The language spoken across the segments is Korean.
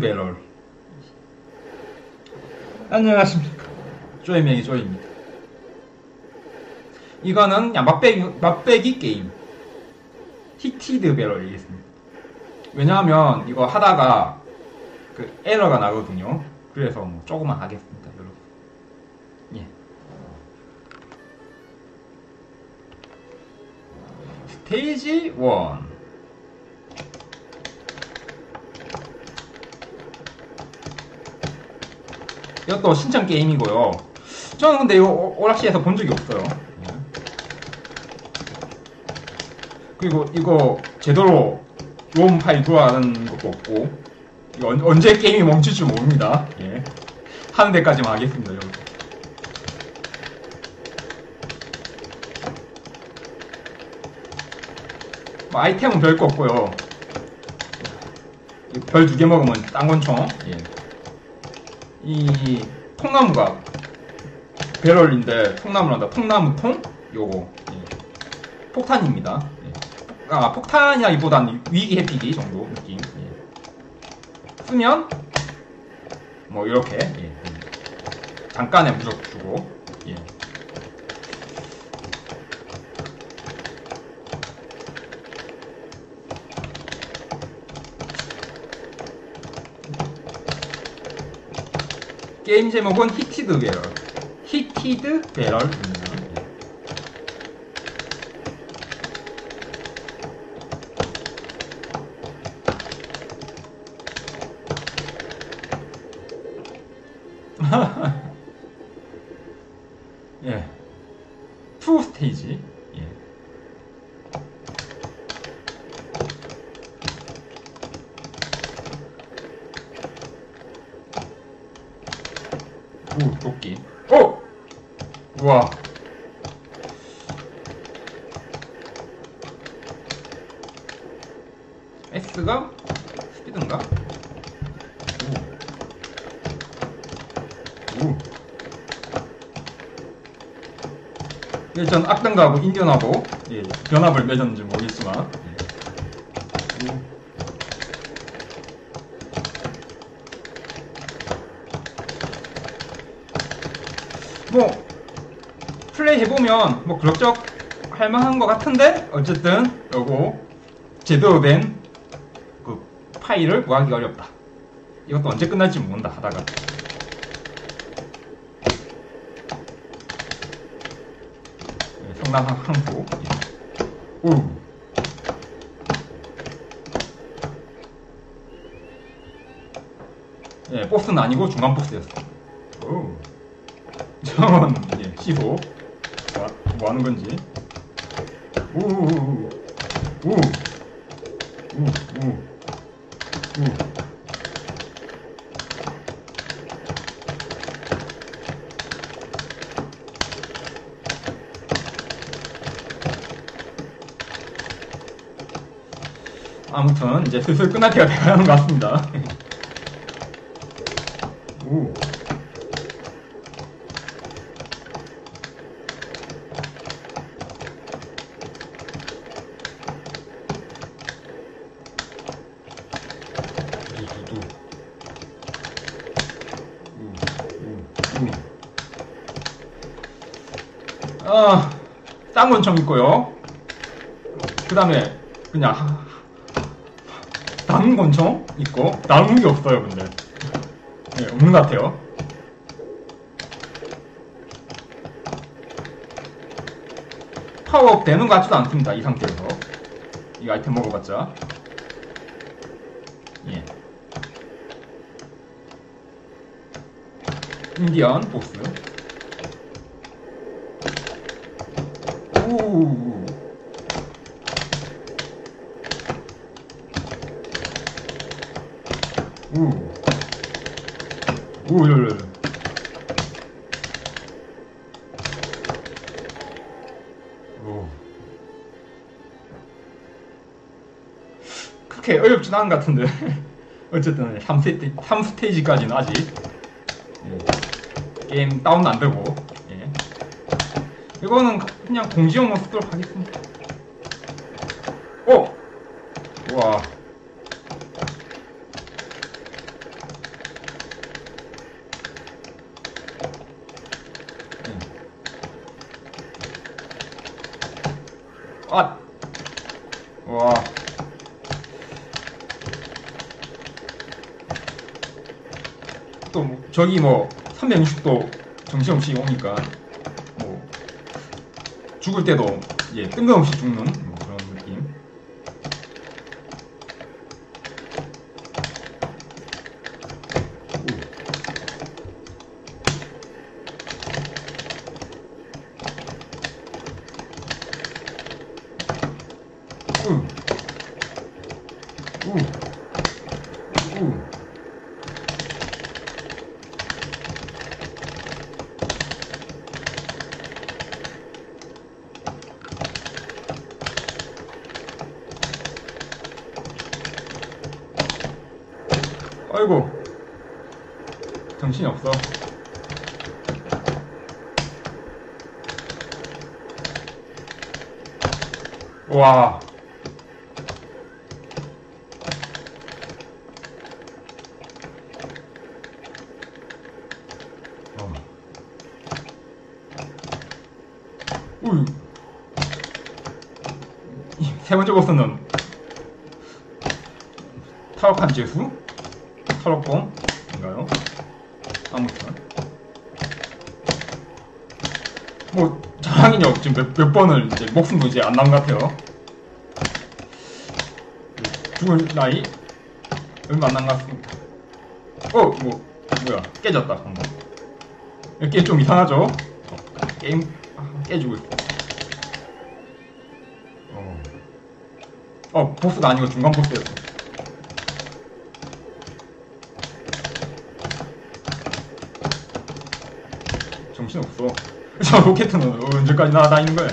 배럴. 안녕하십니까. 쪼이명이 쪼입니다. 이거는 그냥 맛배기, 맛배기 게임. 히티드 배럴이겠습니다. 왜냐하면 이거 하다가 그 에러가 나거든요. 그래서 뭐 조금만 하겠습니다 여러분. 예. 스테이지 1 이것도 신청 게임이고요. 저는 근데 이거 오- 오락실에서 본 적이 없어요. 그리고 이거 제대로 롬 파일 돌아가는 것도 없고 이거 언- 언제 게임이 멈출 줄 모릅니다. 예. 하는 데까지만 하겠습니다, 여러분. 뭐 아이템은 별거 없고요. 별 두 개 먹으면 딴 건총. 예. 이 통나무가 배럴인데 통나무란다. 통나무 통? 요거 예. 폭탄입니다. 예. 아 폭탄이라기보단 위기 해피기 정도 느낌. 예. 쓰면 뭐 이렇게 예. 잠깐의 무적 주고 게임 제목은 히티드 배럴. 히티드 배럴입니다. 오, 도끼. 오! 우와. S가 스피드인가? 오. 오. 예, 전 악당가하고 인디언하고 예, 연합을 맺었는지 모르겠지만 예. 오. 뭐 플레이 해보면 뭐 그럭저럭 할만한 것 같은데 어쨌든 요거 제대로 된 그 파일을 구하기 어렵다 이것도 언제 끝날지 모른다 하다가 예, 성남 한- 항구 예. 오. 예, 보스는 아니고 중간 보스였어 오. 저건 예, 시소 뭐, 뭐 하는 건지. 우우우우. 우 우 우 우 아무튼 이제 슬슬 끝날 때가 돼가는 것 같습니다. 오. 두두두. 우, 우, 우. 아, 쌍권총 있고요. 그 다음에 그냥 하- 다른 권총 있고 다른 게 없어요, 근데. 네, 없는 것 같아요. 파워업 되는 것 같지도 않습니다, 이 상태에서. 이 아이템 먹어봤자. 예. 인디언 보스. 것 같은데. 어쨌든 3스테이지, 3스테이지까지는 아직 예. 게임 다운 안 되고 예. 이거는 그냥 공지용으로 쓰도록 하겠습니다. 오! 우와. 또 뭐, 저기 뭐 360도 정신없이 오니까 뭐 죽을 때도 이제 뜬금없이 죽는 뭐 그런 느낌. 우. 우. 우. 아이고 정신이 없어 와 어. 우이 이세 번째 보스는 타락한 재수? 탈옥범인가요? 아무튼. 뭐 자랑이요 지금 몇, 몇 번을 이제 목숨도 이제 안 남 같아요. 죽을 나이? 얼마 안 남았습니다 어 뭐 뭐야. 깨졌다 방금. 이 게임 좀 이상하죠? 어, 게임 아, 깨지고 있어 어. 어 보스가 아니고 중간 보스였어 정신없어. 저 로켓은 언제까지 날아다니는 거야?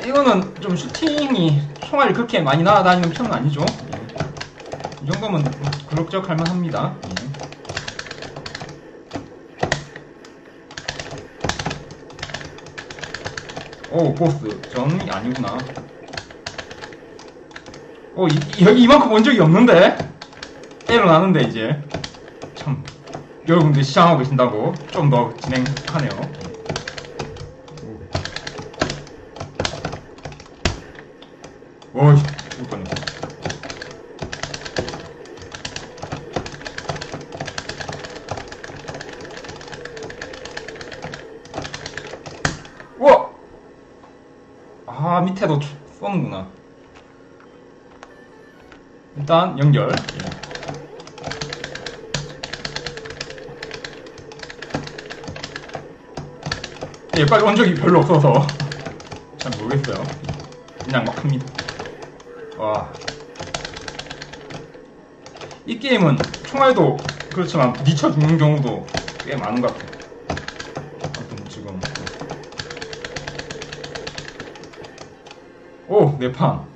이거는 좀 슈팅이 총알이 그렇게 많이 날아다니는 편은 아니죠. 예. 이 정도면 그럭저럭 할만합니다. 예. 오 보스 전이 아니구나. 오 이, 이- 여기 이만큼 온 적이 없는데 에러 나는데 이제 참 여러분들 시청하고 계신다고 좀 더 진행하네요. 어이, 죽을 뻔했어. 우와! 아, 밑에도 주- 쏘는구나. 일단, 연결. 예. 예, 여기까지 온 적이 별로 없어서 잘 모르겠어요. 그냥 막 합니다. 와. 이 게임은 총알도 그렇지만 미쳐 죽는 경우도 꽤 많은 것 같아요. 아무튼 지금. 오, 네 판.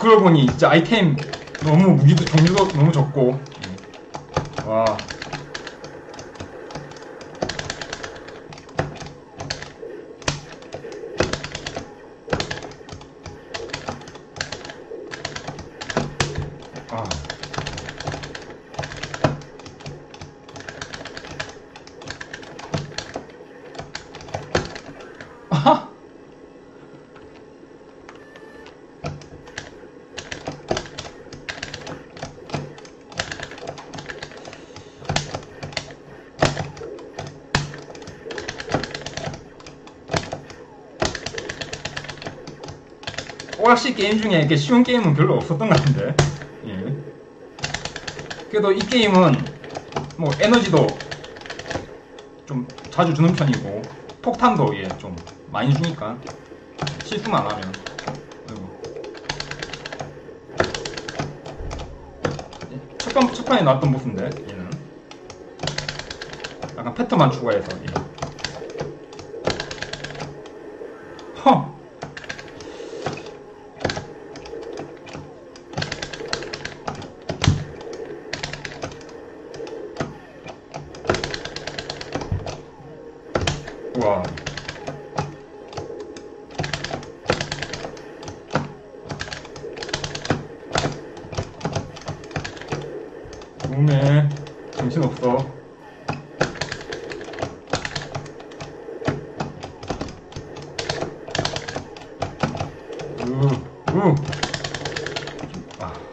그러고, 보니 진짜 아이템 너무 무기도 종류도 너무 적고. 와 오락실 게임 중에 이렇게 쉬운 게임은 별로 없었던 것 같은데. 예. 그래도 이 게임은 뭐 에너지도 좀 자주 주는 편이고 폭탄도 예, 좀 많이 주니까 실수만 안 하면. 예, 첫판, 첫판에 나왔던 모습인데 얘는 약간 패턴만 추가해서 예. 허 몸에 정신없어 우, 우. 아.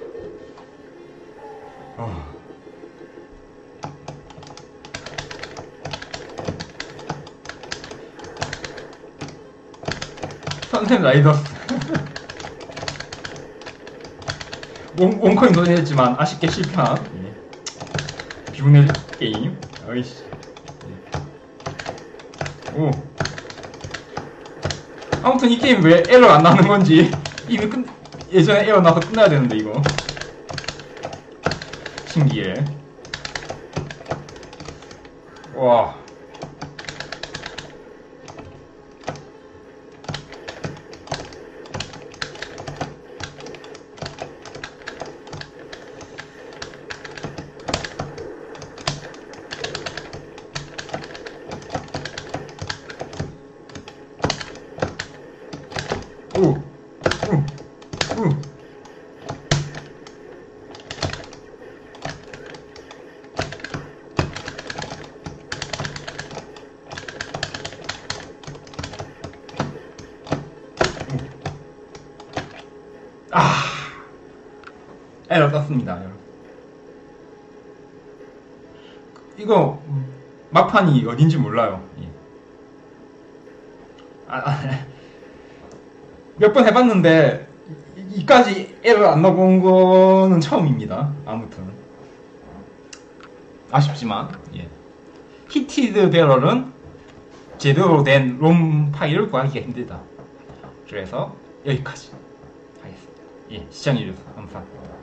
아. 선생 라이더스 원, 원코인 도전했지만 아쉽게 실패한 예. 비운의 게임 어이씨 예. 오 아무튼 이 게임 왜 에러 안 나는 건지 이미 끝 예전에 에러 나서 끝나야 되는데 이거 신기해 와 에러 떴습니다, 여러분. 이거 막판이 어딘지 몰라요. 예. 아, 아, 몇번 해봤는데 이- 이까지 에러 안 나온 거는 처음입니다. 아무튼 아쉽지만 예. 히티드 배럴은 제대로 된 롬 파일을 구하기가 힘들다. 그래서 여기까지 하겠습니다. 예, 시청해주셔서 감사합니다.